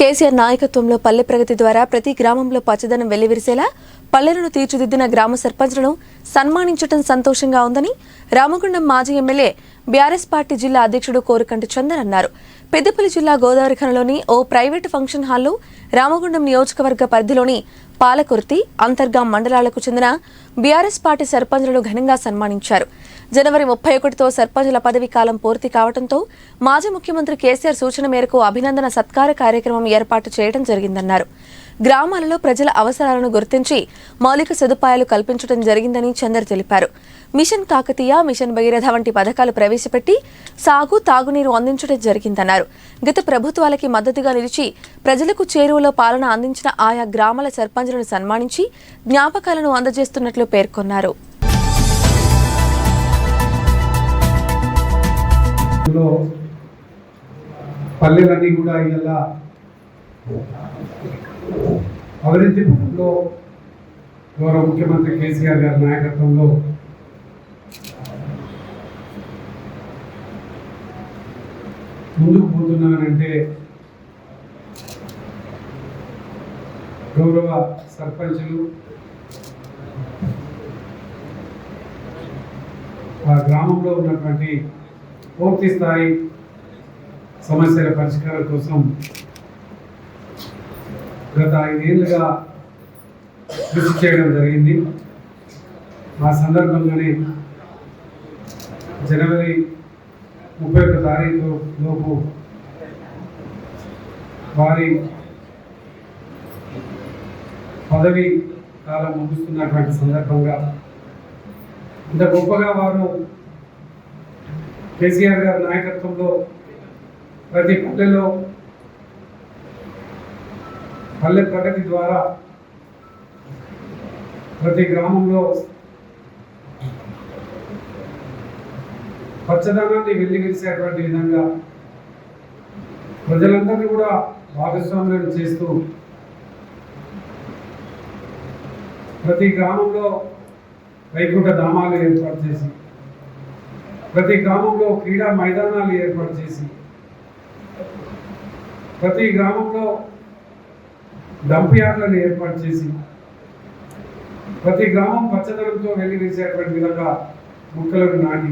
కేసీఆర్ నాయకత్వంలో పల్లె ప్రగతి ద్వారా ప్రతి గ్రామంలో పచ్చదనం వెల్లివిరిసేలా పల్లెలను తీర్చిదిద్దిన గ్రామ సర్పంచ్లను సన్మానించడం సంతోషంగా ఉందని రామగుండం మాజీ ఎమ్మెల్యే బీఆర్ఎస్ పార్టీ జిల్లా అధ్యక్షుడు కోరుకంటి చందర్ అన్నారు. పెద్దపల్లి జిల్లా గోదావరిఖనలోని ఓ ప్రైవేటు ఫంక్షన్ హాల్లో రామగుండం నియోజకవర్గ పరిధిలోని పాలకుర్తి అంతర్గాం మండలాలకు చెందిన బీఆర్ఎస్ పార్టీ సర్పంచ్లను ఘనంగా సన్మానించారు. జనవరి ముప్పై ఒకటితో సర్పంచుల పదవీ కాలం పూర్తి కావడంతో మాజీ ముఖ్యమంత్రి కేసీఆర్ సూచన మేరకు అభినందన సత్కార కార్యక్రమం ఏర్పాటు చేయడం జరిగిందన్నారు. గ్రామాలలో ప్రజల అవసరాలను గుర్తించి మౌలిక సదుపాయాలు కల్పించడం జరిగిందని చందర్ తెలిపారు. మిషన్ కాకతీయ మిషన్ భగీరథ వంటి పథకాలు ప్రవేశపెట్టి సాగు తాగునీరు అందించడం జరిగిందన్నారు. గత ప్రభుత్వాలకి మద్దతుగా నిలిచి ప్రజలకు చేరువలో పాలన అందించిన ఆయా గ్రామాల సర్పంచులను సన్మానించి జ్ఞాపకాలను అందజేస్తున్నట్లు పేర్కొన్నారు. లో పల్లెలన్నీ కూడా ఇలా అభివృద్ధి పథంలో గౌరవ ముఖ్యమంత్రి కేసీఆర్ గారి నాయకత్వంలో ముందుకు పోతున్నానంటే గౌరవ సర్పంచులు ఆ గ్రామంలో ఉన్నటువంటి పూర్తి స్థాయి సమస్యల పరిష్కారం కోసం గత ఐదేళ్ళుగా కృషి చేయడం జరిగింది. ఆ సందర్భంగానే జనవరి ముప్పై ఒక తారీఖు లోపు వారి పదవి కాలం ముగుస్తున్నటువంటి సందర్భంగా ఇంత గొప్పగా వారు కేసీఆర్ గారి నాయకత్వంలో ప్రతి పల్లెలో పల్లె ప్రగతి ద్వారా ప్రతి గ్రామంలో పచ్చదనాన్ని వెల్లివిరిసేటువంటి విధంగా ప్రజలందరినీ కూడా భాగస్వామ్యం చేస్తూ ప్రతి గ్రామంలో వైకుంఠ ధామాలు ఏర్పాటు చేసి ప్రతి గ్రామంలో క్రీడా మైదానాలు ఏర్పాటు చేసి ప్రతి గ్రామంలో డంప్ యార్డ్లను ఏర్పాటు చేసి ప్రతి గ్రామం పచ్చదనంతో వెళ్ళి వేసేటువంటి విధంగా మొక్కలను నాటి